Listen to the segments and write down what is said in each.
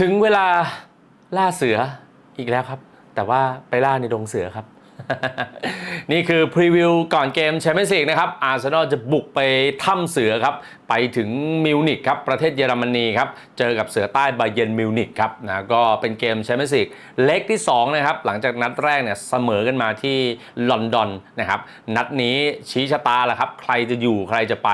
ถึงเวลาล่าเสืออีกแล้วครับ แต่ว่าไปล่าในดงเสือครับ นี่คือพรีวิวก่อนเกมแชมเปี้ยนส์ลีกนะครับอาร์เซนอลจะบุกไปถ้ำเสือครับไปถึงมิวนิกครับประเทศเยอรมนีครับเจอกับเสือใต้บาเยนมิวนิกครับนะก็เป็นเกมแชมเปี้ยนส์ลีกเล็กที่2นะครับหลังจากนัดแรกเนี่ยเสมอกันมาที่ลอนดอนนะครับนัดนี้ชี้ชะตาแหล้วครับใครจะอยู่ใครจะไป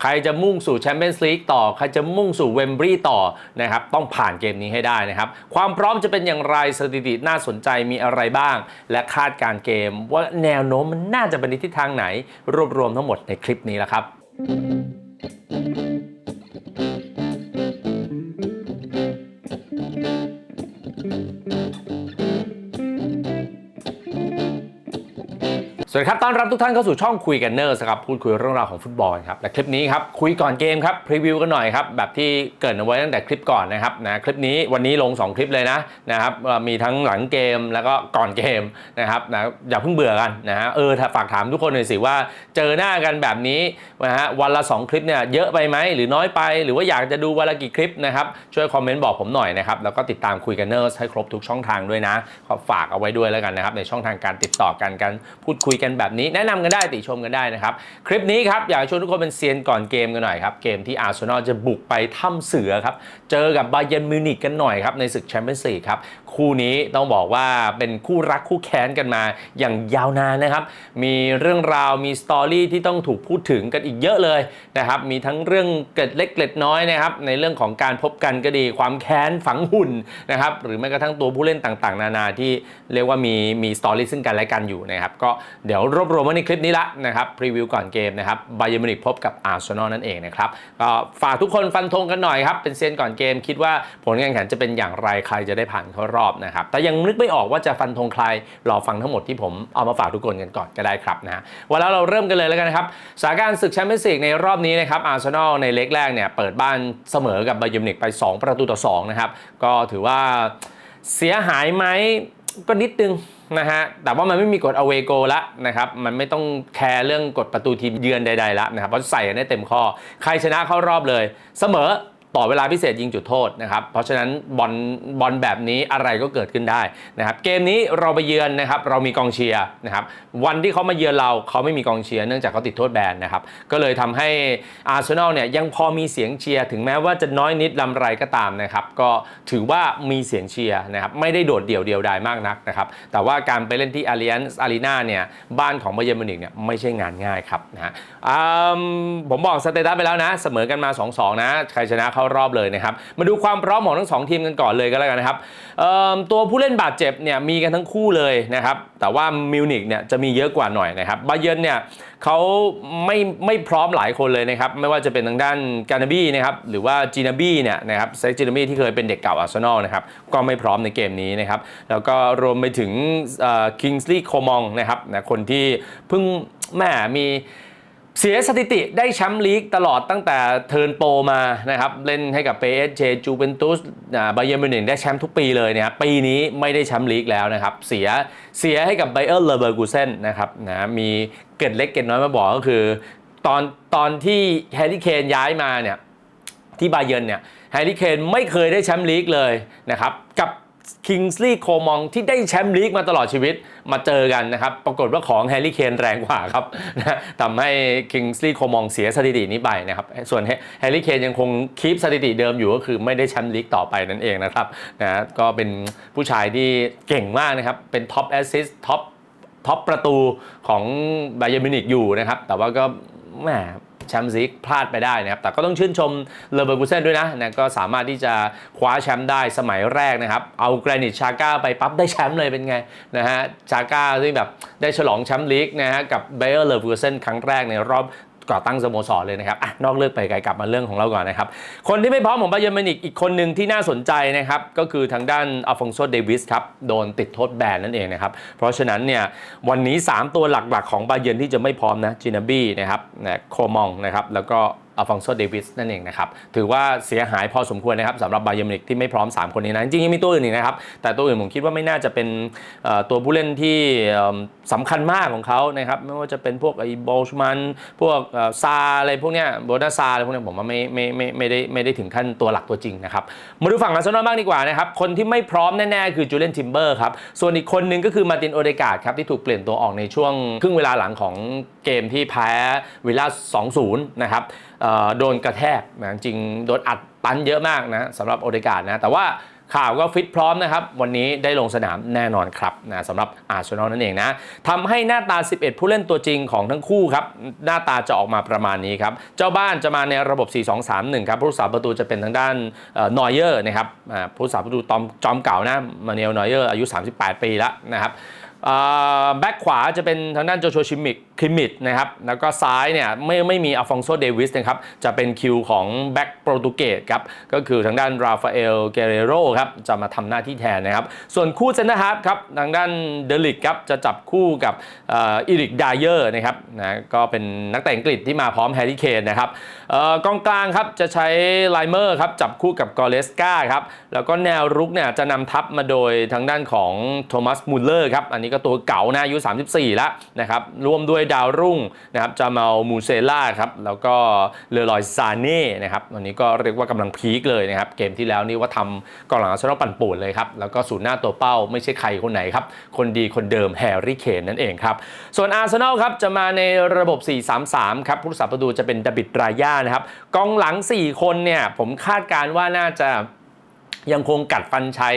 ใครจะมุ่งสู่แชมเปี้ยนส์ลีกต่อ ใครจะมุ่งสู่เวมบรีย์ต่อนะครับต้องผ่านเกมนี้ให้ได้นะครับความพร้อมจะเป็นอย่างไรสถิติน่าสนใจมีอะไรบ้าง และคาดการ์เกม ว่าแนวโน้มมันน่าจะเป็นในทิศทางไหน รวบรวมทั้งหมดในคลิปนี้แล้วครับ Thank you. สวัสดีครับ ต้อนรับทุกท่านเข้าสู่ช่องคุยกันเนอร์สครับ พูดคุยเรื่องราวของฟุตบอลครับ และคลิปนี้ครับ คุยก่อนเกมครับ พรีวิวกันหน่อยครับ แบบที่เกิดเอาไว้ตั้งแต่คลิปก่อนนะครับ นะ คลิปนี้วันนี้ลง 2 คลิปเลยนะ นะครับ มีทั้งหลังเกมแล้วก็ก่อนเกมนะครับ นะ อย่าเพิ่งเบื่อกันนะฮะ เออ ฝากถามทุกคนหน่อยสิว่า เจอหน้ากันแบบนี้นะฮะ วันละ 2 คลิปเนี่ย เยอะไปไหมหรือน้อยไป หรือว่าอยากจะดูวันละกี่คลิปนะครับ ช่วยคอมเมนต์บอกผมหน่อยนะครับ แล้วก็ติดตามคุยกันเนอร์ให้ครบทุกช่องทางด้วยนะ ขอฝากเอาไว้ด้วยแล้วกันนะครับ ในช่องทางการติดต่อกันการพูดคุยกันแบบนี้แนะนำกันได้ติชมกันได้นะครับ คลิปนี้ครับ อยากชวนทุกคนเป็นเซียนก่อนเกมกันหน่อยครับ เกมที่อาร์เซนอลจะบุกไปถ้ำเสือครับ เจอกับบาเยนมิวนิกกันหน่อยครับในศึกแชมเปี้ยนส์ลีกครับ คู่นี้ต้องบอกว่าเป็นคู่รักคู่แค้นกันมาอย่างยาวนานนะครับ มีเรื่องราวมีสตอรี่ที่ต้องถูกพูดถึงกันอีกเยอะเลยนะครับ มีทั้งเรื่องเกร็ดเล็กเกร็ดน้อยนะครับ ในเรื่องของการพบกันก็ดี ความแค้นฝังหุ่นนะครับ หรือแม้กระทั่งตัวผู้เล่นต่างๆ นานาที่เรียกว่ามีมีสตอรี่ซึ่งกันและกันอยู่นะครับ ก็เดี๋ยวรวบรวมไว้ในคลิปนี้ละนะครับพรีวิวก่อนเกมนะครับบาเยอร์มินิกพบกับอาร์เซนอลนั่นเองนะครับก็ฝากทุกคนฟันธงกันหน่อยครับเป็นเซียนก่อนเกม คิดว่าผลการแข่งขันจะเป็นอย่างไรใครจะได้ผ่านเข้ารอบนะครับแต่ยังนึกไม่ออกว่าจะฟันธงใครรอฟังทั้งหมดที่ผมเอามาฝากทุกคนกันก่อนก็ได้ครับนะฮะวันแล้วเราเริ่มกันเลยแล้วกันนะครับสถานการณ์ศึกแชมเปี้ยนส์ลีกในรอบนี้นะครับอาร์เซนอลในเล็กแรกเนี่ยเปิดบ้านเสมอกับบาเยอร์มิกไป 2 ประตูต่อ2นะครับก็ถือว่าเสียหายไหมก็นิดนึงนะฮะ แต่ว่ามันไม่มีกฎ away goal ละนะครับ มันไม่ต้องแคร์เรื่องกฎประตูทีมเยือนใดๆละนะครับ เพราะใส่ได้เต็มข้อ ใครชนะเข้ารอบเลย เสมอ ต่อเวลาพิเศษยิงจุดโทษนะครับ เพราะฉะนั้นบอลบอลแบบนี้อะไรก็เกิดขึ้นได้นะครับ เกมนี้เราไปเยือนนะครับ เรามีกองเชียร์นะครับ วันที่เขามาเยือนเราเขาไม่มีกองเชียร์เนื่องจากเขาติดโทษแบนนะครับ ก็เลยทำให้อาร์เซนอลเนี่ยยังพอมีเสียงเชียร์ถึงแม้ว่าจะน้อยนิดลำไรก็ตามนะครับ ก็ถือว่ามีเสียงเชียร์นะครับ ไม่ได้โดดเดี่ยวเดียวดายมากนักนะครับ แต่ว่าการไปเล่นที่ Allianz Arena เนี่ยบ้านของบาเยร์มิวนิกเนี่ยไม่ใช่งานง่ายครับนะฮะผมบอกสเตตัสไปแล้วนะ เสมอกันมา 2-2 นะใครชนะเขารอบเลยนะครับ มาดูความพร้อมของทั้งสองทีมกันก่อนเลยก็แล้วกันนะครับตัวผู้เล่นบาดเจ็บเนี่ยมีกันทั้งคู่เลยนะครับ แต่ว่ามิวนิกเนี่ยจะมีเยอะกว่าหน่อยนะครับบาเยิร์นเนี่ยเขาไม่ไม่พร้อมหลายคนเลยนะครับ ไม่ว่าจะเป็นทางด้านการนาบี้นะครับหรือว่าจีนาบี้เนี่ยนะครับเซจินาบี้ที่เคยเป็นเด็กเก่าอาร์เซนอลนะครับก็ไม่พร้อมในเกมนี้นะครับ แล้วก็รวมไปถึงคิงส์ลีย์โคมองนะครับนะคนที่เพิ่งแหม่มี เสียสถิติได้แชมป์ลีกตลอดตั้งแต่เทิร์นโปรมานะครับเล่นให้กับ PSG จูเวนตุสบาเยอร์มิวนิกได้แชมป์ทุกปีเลยนะครับปีนี้ไม่ได้แชมป์ลีกแล้วนะครับเสียเสียให้กับไบเออร์เลเบอร์กูเซนนะครับนะมีเกร็ดเล็กเกร็ดน้อยมาบอกก็คือ ตอนตอนที่แฮร์รี่เคนย้ายมาเนี่ยที่บาเยิร์เนี่ยแฮร์รี่เคนไม่เคยได้แชมป์ลีกเลยนะครับกับ คิงส์ลีย์โคมองที่ได้แชมป์ลีกมาตลอดชีวิตมาเจอกันนะครับ ปรากฏว่าของแฮร์รี่เคนแรงกว่าครับนะทำให้คิงส์ลีย์โคมองเสียสถิตินี้ไปนะครับ ส่วนแฮร์รี่เคนยังคงคีปสถิติเดิมอยู่ก็คือไม่ได้แชมป์ลีกต่อไปนั่นเองนะครับนะก็เป็นผู้ชายที่เก่งมากนะครับ เป็นท็อปแอสซิสต์ท็อปท็อปประตูของไบเยอร์มิวนิกอยู่นะครับ แต่ว่าก็แหม แชมป์ซีกพลาดไปได้นะครับ แต่ก็ต้องชื่นชมเลเบอร์กูเซนด้วยนะนะ ก็สามารถที่จะคว้าแชมป์ได้สมัยแรกนะครับ เอาแกรนิตชาก้าไปปั๊บได้แชมป์เลยเป็นไงนะฮะ ชาก้าที่แบบได้ฉลองแชมป์ลีกนะฮะกับเบเออร์เลเวอร์เซนครั้งแรกในรอบ ก่อตั้งสโมสรเลยนะครับอะนอกเรื่องไปไกลกลับมาเรื่องของเราก่อนนะครับ คนที่ไม่พร้อมของบาเยอร์มินิกอีกคนหนึ่งที่น่าสนใจนะครับ ก็คือทางด้านอัลฟองโซเดวิสครับ โดนติดโทษแบนนั่นเองนะครับ เพราะฉะนั้นเนี่ยวันนี้ 3 ตัวหลักๆ ของบาเยอร์ที่จะไม่พร้อมนะจินาบี้นะครับนะโคมองนะครับแล้วก็ อัลฟองโซเดวิสนั่นเองนะครับ ถือว่าเสียหายพอสมควรนะครับสำหรับบาเยมิวนิกที่ไม่พร้อม 3 คนนี้นะ จริงๆยังมีตัวอื่นอีกนะครับ แต่ตัวอื่นผมคิดว่าไม่น่าจะเป็นตัวผู้เล่นที่เอิ่มสำคัญมากของเขานะครับ ไม่ว่าจะเป็นพวกไอ้บอลชมัน พวกซาอะไรพวกเนี้ยโบนาซาอะไรพวกเนี้ยผมว่าไม่ไม่ไม่ไม่ได้ไม่ได้ถึงขั้นตัวหลักตัวจริงนะครับ มาดูฝั่งอาร์เซนอลบ้างดีกว่านะครับ คนที่ไม่พร้อมแน่ๆคือจูเลียนทิมเบอร์ครับ ส่วนอีกคนหนึ่งก็คือมาตินโอเดกาดครับที่ถูกเปลี่ยนตัวออกในช่วงครึ่งเวลาหลังของเกมที่แพ้วิลล่า2-0นะครับ โดนกระแทกนะจริงโดนอัดตันเยอะมากนะสำหรับโอเดกาดนะแต่ว่าข่าวก็ฟิตพร้อมนะครับ วันนี้ได้ลงสนามแน่นอนครับนะสำหรับอาร์เซนอลนั่นเองนะทำให้หน้าตา 11 ผู้เล่นตัวจริงของทั้งคู่ครับ หน้าตาจะออกมาประมาณนี้ครับ เจ้าบ้านจะมาในระบบ 4-2-3-1 ครับ ผู้รักษาประตูจะเป็นทางด้านนอยเยอร์นะครับผู้รักษาประตูตอมจอมเก่านะมาเนลนอยเยอร์อายุ 38 ปีแล้วนะครับ แบ็กขวาจะเป็นทางด้านโจชัวชิมิกคิมิดนะครับ แล้วก็ซ้ายเนี่ยไม่ไม่มีอัลฟองโซเดวิสนะครับ จะเป็นคิวของแบ็กโปรตุเกสครับ ก็คือทางด้านราฟาเอลเกเรโรครับ จะมาทำหน้าที่แทนนะครับ ส่วนคู่เซนเตอร์ฮาร์ฟครับ ทางด้านเดลิกครับ จะจับคู่กับอีริกดายเยอร์นะครับนะก็เป็นนักเตะอังกฤษที่มาพร้อมแฮร์รี่เคนนะครับกองกลางครับจะใช้ไลเมอร์ครับจับคู่กับกอเลสกาครับแล้วก็แนวรุกเนี่ยจะนำทัพมาโดยทางด้านของโทมัสมูลเลอร์ครับอันนี้ก็ตัวเก่านะอายุ 34 แล้วนะครับรวมด้วยดาวรุ่งนะครับจามาลมูเซล่าครับแล้วก็เลอรอยซาเน่นะครับวันนี้ก็เรียกว่ากำลังพีคเลยนะครับเกมที่แล้วนี่ว่าทำกองหลังอาร์เซนอลปั่นป่วนเลยครับแล้วก็ศูนย์หน้าตัวเป้าไม่ใช่ใครคนไหนครับคนดีคนเดิมแฮร์รี่เคนนั่นเองครับส่วนอาร์เซนอลครับจะมาในระบบ 4-3-3 ครับผู้รักษาประตูจะเป็นดาบิดรายานะครับกองหลัง 4 คนเนี่ยผมคาดการณ์ว่าน่าจะ ยังคงกัดฟันใช้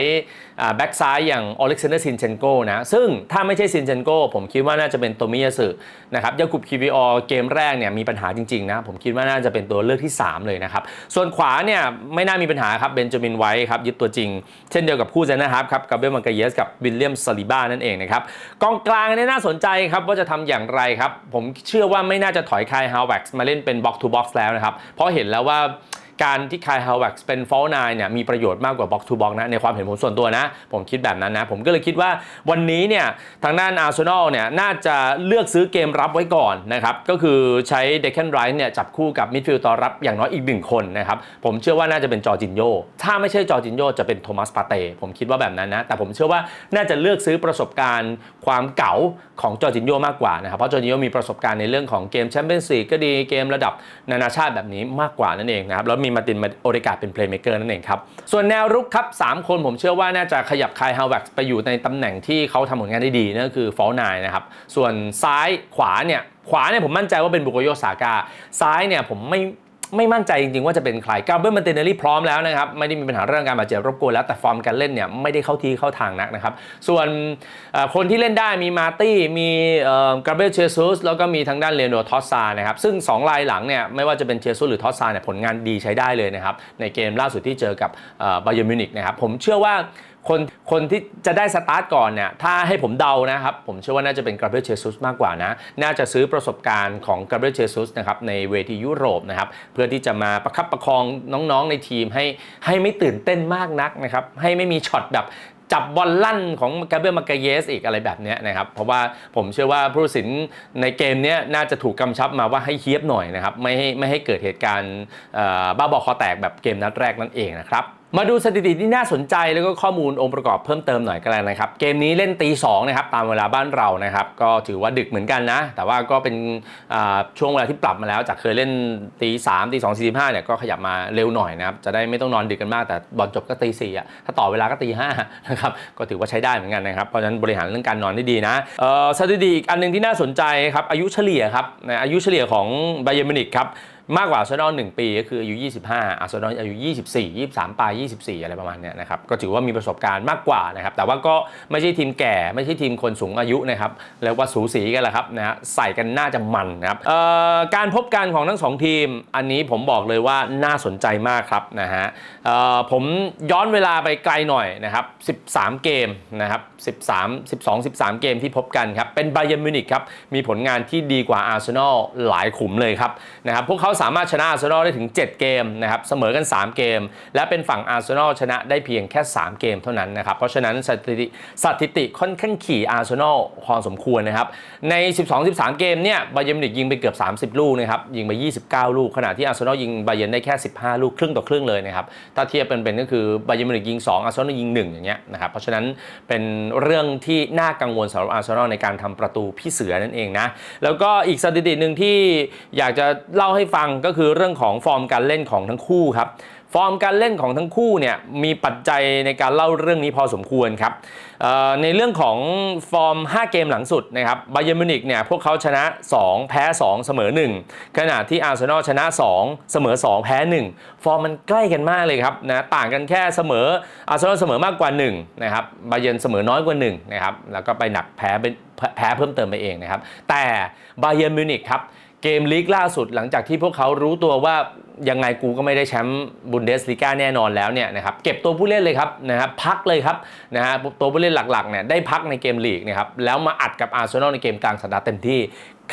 แบ็กซ้ายอย่างอเล็กซานเดอร์ซินเชนโกนะซึ่งถ้าไม่ใช่ซินเชนโกผมคิดว่าน่าจะเป็นโตมิยาสึนะครับยากุบคีวีออเกมแรกเนี่ยมีปัญหาจริงๆนะผมคิดว่าน่าจะเป็นตัวเลือกที่ 3 เลยนะครับ ส่วนขวาเนี่ยไม่น่ามีปัญหาครับเบนจามินไวท์ครับยึดตัวจริง เช่นเดียวกับคู่เซนนะครับครับกับเบลมังกเยสกับวิลเลียมซาลิบ้านั่นเองนะครับกองกลางเนี่ยน่าสนใจครับว่าจะทำอย่างไรครับผมเชื่อว่าไม่น่าจะถอยคายฮาวเว็กซ์มาเล่นเป็นบ็อกทูบ็อกซ์แล้วนะครับเพราะเห็นแล้วว่า การที่คายฮาวเว็กซ์เป็นฟอลนายเนี่ยมีประโยชน์มากกว่าบ็อกทูบ็อกนะ ในความเห็นผมส่วนตัวนะ ผมคิดแบบนั้นนะ ผมก็เลยคิดว่าวันนี้เนี่ยทางด้านอาร์เซนอลเนี่ยน่าจะเลือกซื้อเกมรับไว้ก่อนนะครับ ก็คือใช้เดค a นไรท์เนี่ยจับคู่กับมิดฟิลด์ตัวรับอย่างน้อยอีกหนึ่งคนนะครับ ผมเชื่อว่าน่าจะเป็นจอร์จินโยถ้าไม่ใช่จอร์จินโยจะเป็นโทมัสปาเต้ผมคิดว่าแบบนั้นนะแต่ผมเชื่อว่าน่าจะเลือกซื้อประสบการณ์ความเก๋าของจอร์จินโยมากกว่านะครับเพราะจอร์จินโยมีประสบการณ์ในเรื่องของเกมแชมเปี้ยนส์ลีกก็ดีเกมระดับนานาชาติแบบนี้มากกว่านั่นเองนะครับแล้วมีมาตินโอเดกาเป็นเพลย์เมเกอร์นั่นเองครับ ส่วนแนวรุกครับ 3 คนผมเชื่อว่าน่าจะขยับคายฮาวเว็กซ์ไปอยู่ในตำแหน่งที่เขาทำผลงานได้ดีนั่นก็คือฟอลนายนะครับ ส่วนซ้ายขวาเนี่ยขวาเนี่ยผมมั่นใจว่าเป็นบุโกโยซาก้าซ้ายเนี่ยผมไม่ ไม่มั่นใจจริงๆ ว่าจะเป็นใครกาเบร์มันเตเนอรี่พร้อมแล้วนะครับ ไม่ได้มีปัญหาเรื่องการบาดเจ็บรบกวนแล้ว แต่ฟอร์มการเล่นเนี่ยไม่ได้เข้าที่เข้าทางนักนะครับ ส่วนคนที่เล่นได้มีมาตี้มีกาเบรียลเชซุสแล้วก็มีทางด้านเลโนทอสซานะครับ ซึ่ง 2 ลายหลังเนี่ยไม่ว่าจะเป็นเชซุสหรือทอสซาเนี่ยผลงานดีใช้ได้เลยนะครับ ในเกมล่าสุดที่เจอกับบาเยอร์มิวนิกนะครับผมเชื่อว่า คนคนที่จะได้สตาร์ทก่อนเนี่ยถ้าให้ผมเดานะครับ ผมเชื่อว่าน่าจะเป็นกราเบรียลเชซุสมากกว่านะ น่าจะซื้อประสบการณ์ของกราเบรียลเชซุสนะครับในเวทียุโรปนะครับเพื่อที่จะมาประคับประคองน้องๆในทีมให้ให้ไม่ตื่นเต้นมากนักนะครับให้ไม่มีช็อตแบบจับบอลลั่นของกาเบรียลมาเกเยสอีกอะไรแบบนี้นะครับ เพราะว่าผมเชื่อว่าผู้ตัดสินในเกมนี้น่าจะถูกกำชับมาว่าให้เฮียบหน่อยนะครับ ไม่ให้ไม่ให้เกิดเหตุการณ์บ้าบอคอแตกแบบเกมนัดแรกนั่นเองนะครับ มาดูสถิติที่น่าสนใจแล้วก็ข้อมูลองค์ประกอบเพิ่มเติมหน่อยก็แล้วนะครับ เกมนี้เล่นตี2นะครับตามเวลาบ้านเรานะครับ ก็ถือว่าดึกเหมือนกันนะ แต่ว่าก็เป็นช่วงเวลาที่ปรับมาแล้ว จากเคยเล่นตีสามตีสองสี่สิบห้าเนี่ยก็ขยับมาเร็วหน่อยนะครับ จะได้ไม่ต้องนอนดึกกันมากแต่บอลจบก็ตีสี่อะถ้าต่อเวลาก็ตีห้านะครับก็ถือว่าใช้ได้เหมือนกันนะครับเพราะฉะนั้นบริหารเรื่องการนอนได้ดีนะสถิติอีกอันหนึงที่น่าสนใจครับอายุเฉลี่ยครับอายุเฉลี่ยของไบเยอมินิกครับ มากกว่าอาร์เซนอล1ปีก็คืออายุ 25อาร์เซนอลอายุ 24 23ปลาย24 อะไรประมาณเนี้ยนะครับก็ถือว่ามีประสบการณ์มากกว่านะครับแต่ว่าก็ไม่ใช่ทีมแก่ไม่ใช่ทีมคนสูงอายุนะครับเรียกว่าสูสีกันแหละครับนะฮะใส่กันน่าจะมันนะครับการพบกันของทั้งสองทีม อันนี้ผมบอกเลยว่าน่าสนใจมากครับนะฮะผมย้อนเวลาไปไกลหน่อยนะครับ 13 เกมนะครับ13 12 13 เกมที่พบกันครับเป็นไบเยมิวนิกครับมีผลงานที่ดีกว่าอาร์เซนอลหลายขุมเลยครับ นะครับพวกเขาสามารถชนะอาร์เซนอลได้ถึง 7 เกมนะครับเสมอกัน 3 เกม และเป็นฝั่งอาร์เซนอลชนะได้เพียงแค่ 3 เกมเท่านั้นนะครับเพราะฉะนั้นสถิติสถิติค่อนข้างขี่อาร์เซนอลพอสมควรนะครับใน 12-13 เกมเนี่ยบาเยิร์นมินิกยิงไปเกือบ 30 ลูกนะครับยิงไป 29 ลูกขณะที่อาร์เซนอลยิงบาเยิร์นได้แค่ 15 ลูกครึ่งต่อครึ่งเลยนะครับถ้าเทียบเป็นเป็นก็คือบาเยิร์นมินิกยิง 2 อาร์เซนอลยิง 1 อย่างเงี้ยนะครับเพราะฉะนั้นเป็นเรื่องที่น่ากังวลสำหรับอาร์เซนอลในการทำประตูพี่เสือนั่นเองนะแล้วก็อีกสถิติหนึ่งที่อยากจะเล่าให้ฟังก็คือเรื่องของฟอร์มการเล่นของทั้งคู่ครับฟอร์มการเล่นของทั้งคู่เนี่ยมีปัจจัยในการเล่าเรื่องนี้พอสมควรครับในเรื่องของฟอร์ม 5 เกมหลังสุดนะครับบาเยร์มิวนิกเนี่ยพวกเขาชนะ 2 แพ้ 2 เสมอ 1 ขณะที่อาร์เซนอลชนะ 2 เสมอ 2 แพ้ 1 ฟอร์มมันใกล้กันมากเลยครับนะต่างกันแค่เสมออาร์เซนอลเสมอมากกว่า1นะครับบาเยร์เสมอน้อยกว่า1นะครับแล้วก็ไปหนักแพ้เป็นแพ้เพิ่มเติมไปเองนะครับแต่บาเยร์มิวนิกครับ เกมลีกล่าสุดหลังจากที่พวกเขารู้ตัวว่ายังไงกูก็ไม่ได้แชมป์บุนเดสลีกาแน่นอนแล้วเนี่ยนะครับเก็บตัวผู้เล่นเลยครับนะครับพักเลยครับนะฮะตัวผู้เล่นหลักๆเนี่ยได้พักในเกมลีกนะครับแล้วมาอัดกับอาร์เซนอลในเกมกลางสัปดาห์เต็มที่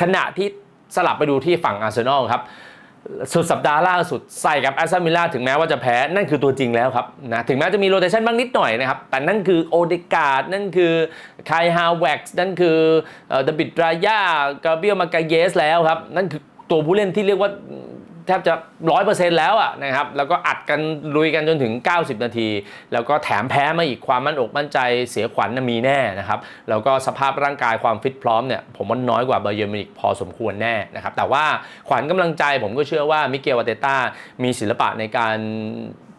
ขณะที่สลับไปดูที่ฝั่งอาร์เซนอลครับ สุดสัปดาห์ล่าสุดใส่กับแอสตันวิลล่าถึงแม้ว่าจะแพ้นั่นคือตัวจริงแล้วครับนะถึงแม้จะมีโรเตชันบ้างนิดหน่อยนะครับ แต่นั่นคือโอเดกาดนั่นคือไคฮาวเว็กซ์นั่นคือเดบิดรายากาเบียลมากาเยสแล้วครับ นั่นคือตัวผู้เล่นที่เรียกว่า แทบจะร้อยเปอร์เซ็นต์แล้วอะนะครับแล้วก็อัดกันลุยกันจนถึง 90 นาที แล้วก็แถมแพ้มาอีกความมั่นอกมั่นใจเสียขวัญมีแน่นะครับแล้วก็สภาพร่างกายความฟิตพร้อมเนี่ยผมว่าน้อยกว่าเบอร์เยอร์มินิกพอสมควรแน่นะครับแต่ว่าขวัญกำลังใจผมก็เชื่อว่ามิเกลวาเตต้ามีศิลปะในการ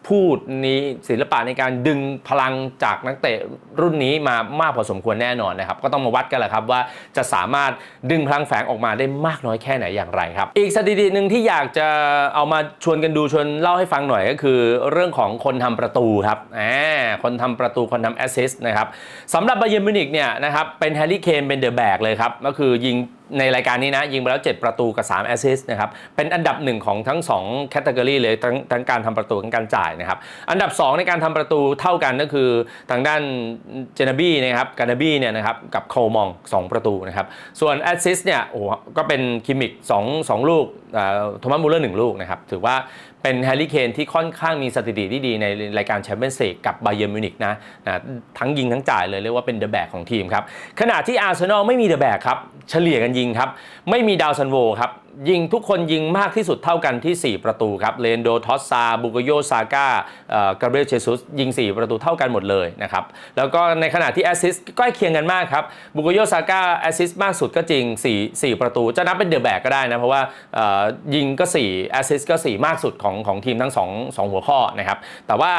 พูดนี้ศิลปะในการดึงพลังจากนักเตะรุ่นนี้มามากพอสมควรแน่นอนนะครับ ก็ต้องมาวัดกันแหละครับว่าจะสามารถดึงพลังแฝงออกมาได้มากน้อยแค่ไหนอย่างไรครับ อีกสถิติหนึ่งที่อยากจะเอามาชวนกันดูชวนเล่าให้ฟังหน่อยก็คือ เรื่องของคนทำประตูครับอ่าคนทำประตูคนทำแอสซิสต์นะครับสำหรับไบเยร์มิวนิกเนี่ยนะครับเป็นแฮร์รี่เคนเป็นเดอะแบกเลยครับก็คือยิง ในรายการนี้นะ ยิงไปแล้ว 7 ประตูกับ 3 แอสซิสต์นะครับ เป็นอันดับหนึ่งของทั้ง 2 แคตตากรีเลยทั้งทั้งการทำประตูทั้งการจ่ายนะครับ อันดับ 2 ในการทำประตูเท่ากันก็คือทางด้านเจนาบี้นะครับกานาบี้เนี่ยนะครับกับโคลมอง 2 ประตูนะครับ ส่วนแอสซิสต์เนี่ยโอ้ก็เป็นคิมมิก2 2 ลูกโทมัสมูเลอร์หนึ่งลูกนะครับ ถือว่าเป็นแฮร์รี่เคนที่ค่อนข้างมีสถิติที่ดีในรายการแชมเปี้ยนส์ลีกกับไบเยร์นมิวนิกนะนะทั้งยิงทั้งจ่ายเลยเรียกว่าเป็นเดอะแบกของทีมครับขณะที่อาร์เซนอลไม่มีเดอะแบกครับเฉลี่ยกันยิงครับ ไม่มีดาวซันโวครับ ยิงทุกคนยิงมากที่สุดเท่ากันที่ 4 ประตูครับเลนโดทอสซาบุกโยซาก้ากาเบรียลเชซุสยิง 4 ประตูเท่ากันหมดเลยนะครับ แล้วก็ในขณะที่แอสซิสต์ใกล้เคียงกันมากครับบุกโยซาก้าแอสซิสมากสุดก็จริง 4 4 ประตู จะนับเป็นเดอะแบกก็ได้นะ เพราะว่ายิงก็4แอสซิสก็ 4 มากสุดของของทีมทั้ง 2 2 หัวข้อนะครับแต่ว่า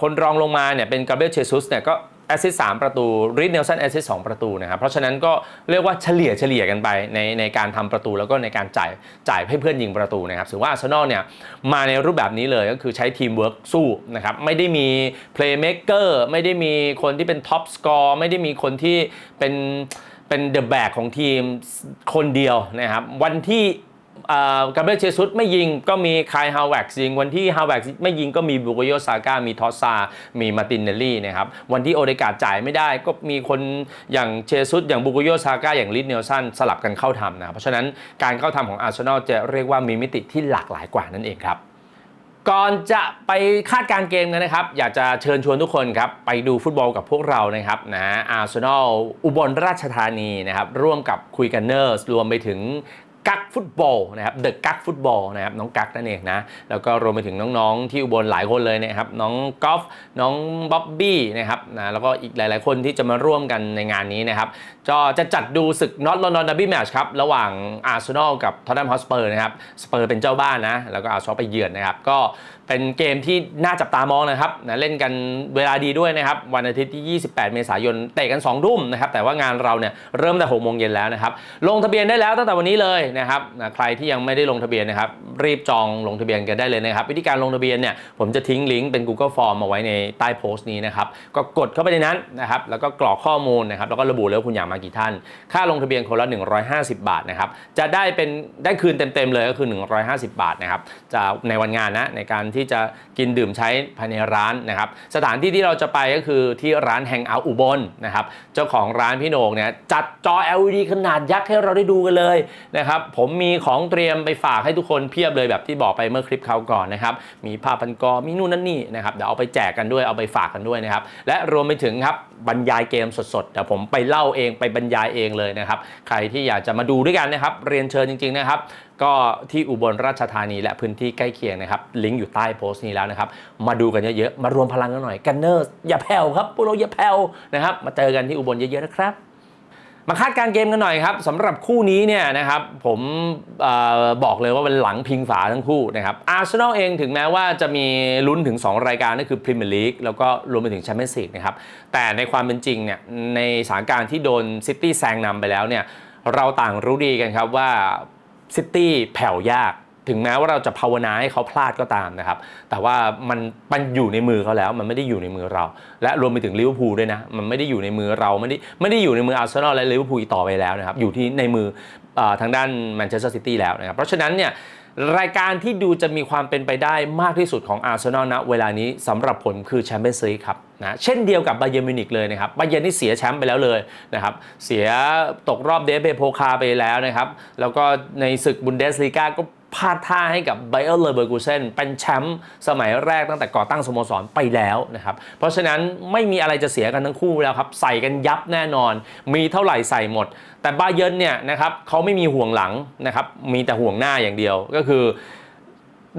คนรองลงมาเนี่ยเป็นกาเบรียลเชซุสเนี่ยก็ แอสซิสสามประตูริดเนลสันแอสซิสสองประตูนะครับเพราะฉะนั้นก็เรียกว่าเฉลี่ยเฉลี่ยกันไปในในการทำประตูแล้วก็ในการจ่ายจ่ายให้เพื่อนยิงประตูนะครับถือว่าอาร์เซนอลเนี่ยมาในรูปแบบนี้เลยก็คือใช้ทีมเวิร์กสู้นะครับไม่ได้มีเพลย์เม k เกอร์ไม่ได้มีคนที่เป็นท็อปสกอร์ไม่ได้มีคนที่เป็นเป็นเดอะแบกของทีมคนเดียวนะครับวันที่ กาเบรียลเชซุสไม่ยิงก็มีคายฮาวเวกซ์ยิง วันที่ฮาวเวกซ์ไม่ยิงก็มีบุโกโยซาก้ามีทอสซา มีมาตินเนลลี่นะครับวันที่โอเดกาจ่ายไม่ได้ก็มีคนอย่างเชซุสอย่างบุโกโยซาก้าอย่างลิดเนลสันสลับกันเข้าทำนะเพราะฉะนั้นการเข้าทำของอาร์เซนอลจะเรียกว่ามีมิติที่หลากหลายกว่านั่นเองครับก่อนจะไปคาดการเกมกันนะครับ อยากจะเชิญชวนทุกคนครับ ไปดูฟุตบอลกับพวกเรานะครับนะอาร์เซนอลอุบลราชธานีนะครับ ร่วมกับคุยกันเนอร์สรวมไปถึง กักฟุตบอลนะครับเดอะกักฟุตบอลนะครับน้องกักนั่นเองนะแล้วก็รวมไปถึงน้องๆที่อุบลหลายคนเลยนะครับน้องกอล์ฟน้องบ๊อบบี้นะครับนะแล้วก็อีกหลายๆคนที่จะมาร่วมกันในงานนี้นะครับจะจะจัดดูศึกน็อตลอนดอนดับบี้แมชครับระหว่างอาร์เซนอลกับทอตแนมฮอสเปอร์นะครับสเปอร์เป็นเจ้าบ้านนะแล้วก็อาร์เซนอลไปเยือนนะครับก็ เป็นเกมที่น่าจับตามองนะครับนะเล่นกันเวลาดีด้วยนะครับ วันอาทิตย์ที่ 28 เมษายนเตะกัน2รุ่มนะครับ แต่ว่างานเราเนี่ยเริ่มแต่6โมงเย็นแล้วนะครับ ลงทะเบียนได้แล้วตั้งแต่วันนี้เลยนะครับนะใครที่ยังไม่ได้ลงทะเบียนนะครับ รีบจองลงทะเบียนกันได้เลยนะครับ วิธีการลงทะเบียนเนี่ยผมจะทิ้งลิงก์เป็น Google Form มาไว้ในใต้โพสต์นี้นะครับ ก็กดเข้าไปในนั้นนะครับแล้วก็กรอกข้อมูลนะครับแล้วก็ระบุเลยว่าคุณอยากมากี่ท่าน ค่าลงทะเบียนคนละ 150 บาทนะครับจะได้เป็นได้คืนเต็มๆเลยก็คือ 150 บาทนะครับจะในวันงานนะในการที่ที่จะกินดื่มใช้ภายในร้านนะครับ สถานที่ที่เราจะไปก็คือที่ร้านแฮงเอาท์อุบลนะครับ เจ้าของร้านพี่โหนงเนี่ยจัดจอ LED ขนาดยักษ์ให้เราได้ดูกันเลยนะครับ ผมมีของเตรียมไปฝากให้ทุกคนเพียบเลยแบบที่บอกไปเมื่อคลิปคราวก่อนนะครับ มีผ้าพันกอมีนู่นนั่นนี่นะครับ เดี๋ยวเอาไปแจกกันด้วย เอาไปฝากกันด้วยนะครับ และรวมไปถึงครับ บรรยายเกมสดๆ แต่ผมไปเล่าเองไปบรรยายเองเลยนะครับ ใครที่อยากจะมาดูด้วยกันนะครับ เรียนเชิญจริงๆนะครับ ก็ที่อุบลราชธานีและพื้นที่ใกล้เคียงนะครับ ลิงก์อยู่ใต้โพสต์นี้แล้วนะครับ มาดูกันเยอะๆ มารวมพลังกันหน่อย กันเนอร์อย่าแผ่วครับพวกเราอย่าแผ่วนะครับ มาเจอกันที่อุบลเยอะๆนะครับ มาคาดการ์เกมกันหน่อยครับสำหรับคู่นี้เนี่ยนะครับผมออบอกเลยว่าเป็นหลังพิงฝาทั้งคู่นะครับอาร์เซนอลเองถึงแม้ว่าจะมีลุ้นถึง 2 รายการนั่นคือพรีเมียร์ลีกแล้วก็รวมไปถึงแชมเปี้ยนส์ลีกนะครับแต่ในความเป็นจริงเนี่ยในสถานการณ์ที่โดนซิตี้แซงนำไปแล้วเนี่ยเราต่างรู้ดีกันครับว่าซิตี้แผ่วยาก ถึงแม้ว่าเราจะภาวนาให้เขาพลาดก็ตามนะครับ แต่ว่ามันมันอยู่ในมือเขาแล้ว มันไม่ได้อยู่ในมือเรา และรวมไปถึงลิเวอร์พูลด้วยนะ มันไม่ได้อยู่ในมือเรา ไม่ได้ไม่ได้อยู่ในมืออาร์เซนอลและลิเวอร์พูลต่อไปแล้วนะครับ อยู่ที่ในมืออทางด้านแมนเชสเตอร์ซิตี้แล้วนะครับ เพราะฉะนั้นเนี่ยรายการที่ดูจะมีความเป็นไปได้มากที่สุดของอาร์เซนอลณเวลานี้สำหรับผมคือแชมเปี้ยนส์ลีกครับนะเช่นเดียวกับไบเยร์มิวนิกเลยนะครับไบเยร์นนี่เสียแชมป์ไปแล้วเลยนะครับเสียตกรอบเดฟเบโพคาไปแล้วนะครับแล้วก็ในศึกบุนเดสลีกาก็ พลาดท่าให้กับไบเออร์เลเบอร์กูเซนเป็นแชมป์สมัยแรกตั้งแต่ก่อตั้งสโมสรไปแล้วนะครับ เพราะฉะนั้นไม่มีอะไรจะเสียกันทั้งคู่แล้วครับ ใส่กันยับแน่นอน มีเท่าไหร่ใส่หมด แต่บาเยิร์นเนี่ยนะครับเขาไม่มีห่วงหลังนะครับ มีแต่ห่วงหน้าอย่างเดียวก็คือ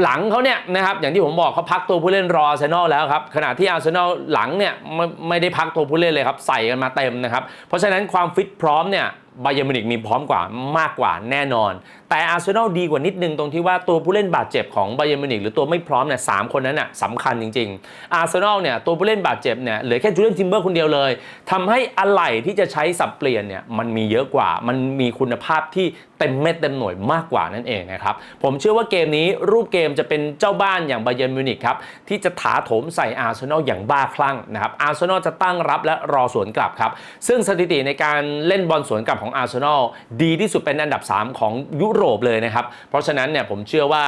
หลังเขาเนี่ยนะครับอย่างที่ผมบอกเขาพักตัวผู้เล่นรออาร์เซนอลแล้วครับขณะที่อาร์เซนอลหลังเนี่ยไม่ไม่ได้พักตัวผู้เล่นเลยครับใส่กันมาเต็มนะครับเพราะฉะนั้นความฟิตพร้อมเนี่ยบาเยร์มินิกมีพร้อมกว่ามากกว่าแน่นอน แต่อาร์เซนอลดีกว่านิดนึงตรงที่ว่าตัวผู้เล่นบาดเจ็บของบาเยร์นมิวนิกหรือตัวไม่พร้อมเนี่ยสามคนนั้นน่ะสำคัญจริงๆอาร์เซนอลเนี่ยตัวผู้เล่นบาดเจ็บเนี่ยเหลือแค่จูเลียนทิมเบอร์คนเดียวเลยทำให้อะไหล่ที่จะใช้สับเปลี่ยนเนี่ยมันมีเยอะกว่า มันมีคุณภาพที่เต็มเม็ดเต็มหน่วยมากกว่านั่นเองนะครับผมเชื่อว่าเกมนี้รูปเกมจะเป็นเจ้าบ้านอย่างบาเยร์นมิวนิกครับที่จะถาโถมใส่อาร์เซนอลอย่างบ้าคลั่งนะครับอาร์เซนอลจะตั้งรับและรอสวนกลับครับซึ่งสถิติในการเล่นบอลสวนกลับของอาร์เซนอลดีที่สุดเป็นอันดับ 3 ของยุโรรปเลยนะครับ เพราะฉะนั้นเนี่ยผมเชื่อว่า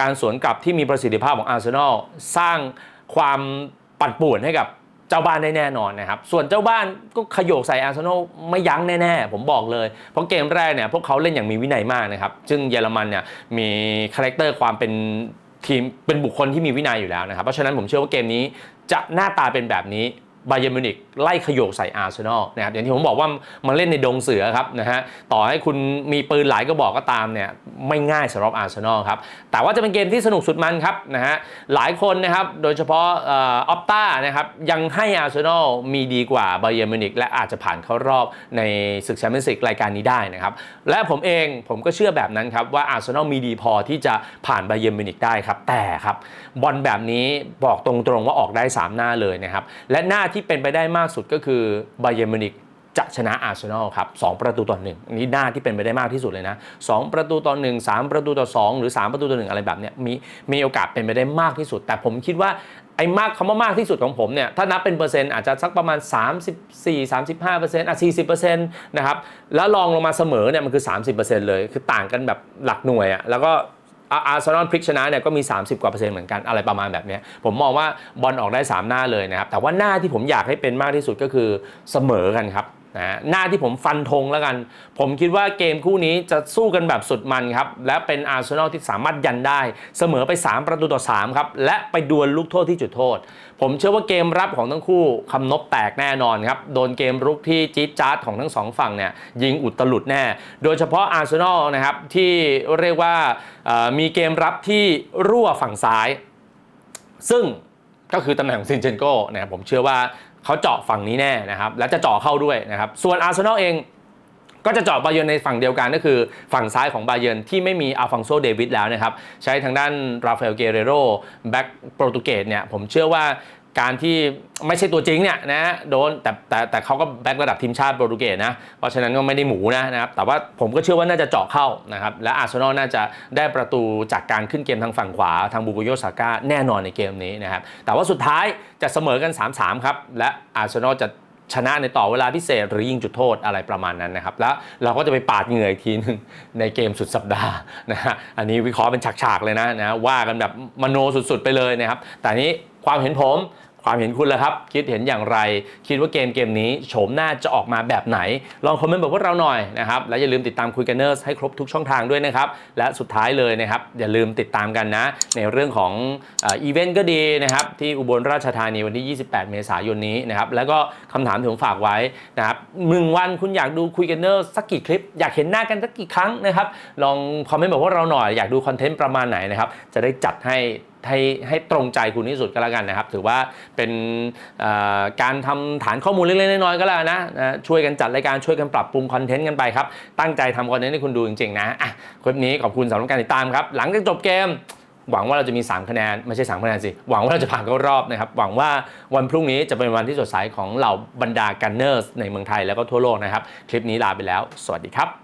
การสวนกลับที่มีประสิทธิภาพของอาร์เซนอลสร้างความปั่นป่วนให้กับเจ้าบ้านได้แน่นอนนะครับ ส่วนเจ้าบ้านก็ขยโกใส่อาร์เซนอลไม่ยั้งแน่ๆ ผมบอกเลย เพราะเกมแรกเนี่ยพวกเขาเล่นอย่างมีวินัยมากนะครับ ซึ่งเยอรมันเนี่ยมีคาแรคเตอร์ความเป็นทีมเป็นบุคคลที่มีวินัยอยู่แล้วนะครับ เพราะฉะนั้นผมเชื่อว่าเกมนี้จะหน้าตาเป็นแบบนี้ บาเยร์มิวนิกไล่ขยโยกใส่อาร์เซนอลนะครับอย่างที่ผมบอกว่ามันเล่นในดงเสือครับนะฮะต่อให้คุณมีปืนหลายก็บอกก็ตามเนี่ยไม่ง่ายสำหรับอาร์เซนอลครับแต่ว่าจะเป็นเกมที่สนุกสุดมันครับนะฮะหลายคนนะครับโดยเฉพาะออฟต้านะครับยังให้อาร์เซนอลมีดีกว่าบาเยร์มิวนิกและอาจจะผ่านเข้ารอบในศึกแชมเปี้ยนส์ลีกรายการนี้ได้นะครับและผมเองผมก็เชื่อแบบนั้นครับว่าอาร์เซนอลมีดีพอที่จะผ่านบาเยร์มิวนิกได้ครับแต่ครับบอลแบบนี้บอกตรงๆว่าออกได้สามหน้าเลยนะครับและหน้าทีที่เป็นไปได้มากสุดก็คือบาเยร์มิวนิกจะชนะอาร์เซนอลครับสองประตูต่อหนึ่งนี้หน้าที่เป็นไปได้มากที่สุดเลยนะสองประตูต่อหนึ่งสามประตูต่อสองหรือสามประตูต่อหนึ่งอะไรแบบเนี้ยมีมีโอกาสเป็นไปได้มากที่สุด แต่ผมคิดว่าไอ้มากคำว่ามากที่สุดของผมเนี่ยถ้านับเป็นเปอร์เซ็นต์อาจจะสักประมาณ 34 35เปอร์เซ็นต์อะ40เปอร์เซ็นต์นะครับแล้วลองลงมาเสมอเนี่ยมันคือ 30เปอร์เซ็นต์เลย คือต่างกันแบบหลักหน่วยอะแล้วก็ อาร์เซนอลพลิกชนะเนี่ยก็มี 30 กว่าเปอร์เซ็นต์เหมือนกันอะไรประมาณแบบนี้ผมมองว่าบอลออกได้ 3 หน้าเลยนะครับ แต่ว่าหน้าที่ผมอยากให้เป็นมากที่สุดก็คือเสมอกันครับ นะหน้าที่ผมฟันธงแล้วกัน ผมคิดว่าเกมคู่นี้จะสู้กันแบบสุดมันครับ และเป็นอาร์เซนอลที่สามารถยันได้ เสมอไป 3 ประตูต่อ 3 ครับ และไปดวลลูกโทษที่จุดโทษ ผมเชื่อว่าเกมรับของทั้งคู่คำนบแตกแน่นอนครับ โดนเกมรุกที่จี๊ดจ๊าดของทั้งสองฝั่งเนี่ยยิงอุตลุดแน่ โดยเฉพาะอาร์เซนอลนะครับที่เรียกว่ามีเกมรับที่รั่วฝั่งซ้าย ซึ่งก็คือตำแหน่งของซินเชนโกนะครับผมเชื่อว่า เขาเจาะฝั่งนี้แน่นะครับและจะเจาะเข้าด้วยนะครับส่วนอาร์เซนอลเองก็จะเจาะบาเยนในฝั่งเดียวกันก็คือฝั่งซ้ายของบาเยนที่ไม่มีอัลฟังโซเดวิดแล้วนะครับ ใช้ทางด้านราฟาเอลเกเรโรแบ็กโปรตุเกสเนี่ยผมเชื่อว่า การที่ไม่ใช่ตัวจริงเนี่ยนะโดนแต่แต่แต่เขาก็แบ็กระดับทีมชาติโปรตุเกสนะ เพราะฉะนั้นก็ไม่ได้หมูนะนะครับ แต่ว่าผมก็เชื่อว่าน่าจะเจาะเข้านะครับ และอาร์เซนอลน่าจะได้ประตูจากการขึ้นเกมทางฝั่งขวาทางบูโกโยซาก้าแน่นอนในเกมนี้นะครับ แต่ว่าสุดท้ายจะเสมอกัน 3-3 ครับ และอาร์เซนอลจะชนะในต่อเวลาพิเศษหรือยิงจุดโทษอะไรประมาณนั้นนะครับ แล้วเราก็จะไปปาดเหงื่ออีกทีหนึงในเกมสุดสัปดาห์นะฮะอันนี้วิเคราะห์เป็นฉากๆเลยนะนะว่ากันแบบมโนสุดๆไปเลยนะครับ แต่นนี้ความเห็นผม ความเห็นคุณแล้วครับ คิดเห็นอย่างไร คิดว่าเกมเกมนี้โฉมหน้าจะออกมาแบบไหน ลองคอมเมนต์บอกพวกเราหน่อยนะครับ และอย่าลืมติดตามคุยกันเนอร์สให้ครบทุกช่องทางด้วยนะครับ และสุดท้ายเลยนะครับ อย่าลืมติดตามกันนะ ในเรื่องของอีเวนต์ก็ดีนะครับ ที่อุบลราชธานีวันที่ 28 เมษายนนี้นะครับ แล้วก็คำถามที่ผมฝากไว้นะครับหนึ่งวันคุณอยากดูคุยกันเนอร์สักกี่คลิป อยากเห็นหน้ากันสักกี่ครั้งนะครับ ลองคอมเมนต์บอกพวกเราหน่อย อยากดูคอนเทนต์ประมาณไหนนะครับ จะได้จัดให้ ให้ให้ตรงใจคุณที่สุดก็แล้วกันนะครับ ถือว่าเป็นการทำฐานข้อมูลเล็กๆน้อยๆก็แล้วนะนะช่วยกันจัดรายการช่วยกันปรับปรุงคอนเทนต์กันไปครับ ตั้งใจทำคอนเทนต์ให้คุณดูจริงๆนะอะคลิปนี้ขอบคุณสำหรับการติดตามครับ หลังจากจบเกมหวังว่าเราจะมี 3 คะแนน ไม่ใช่ 3 คะแนนสิ หวังว่าเราจะผ่านเข้ารอบนะครับ หวังว่าวันพรุ่งนี้จะเป็นวันที่สดใสของเหล่าบรรดากันเนอร์สในเมืองไทยแล้วก็ทั่วโลกนะครับ คลิปนี้ลาไปแล้ว สวัสดีครับ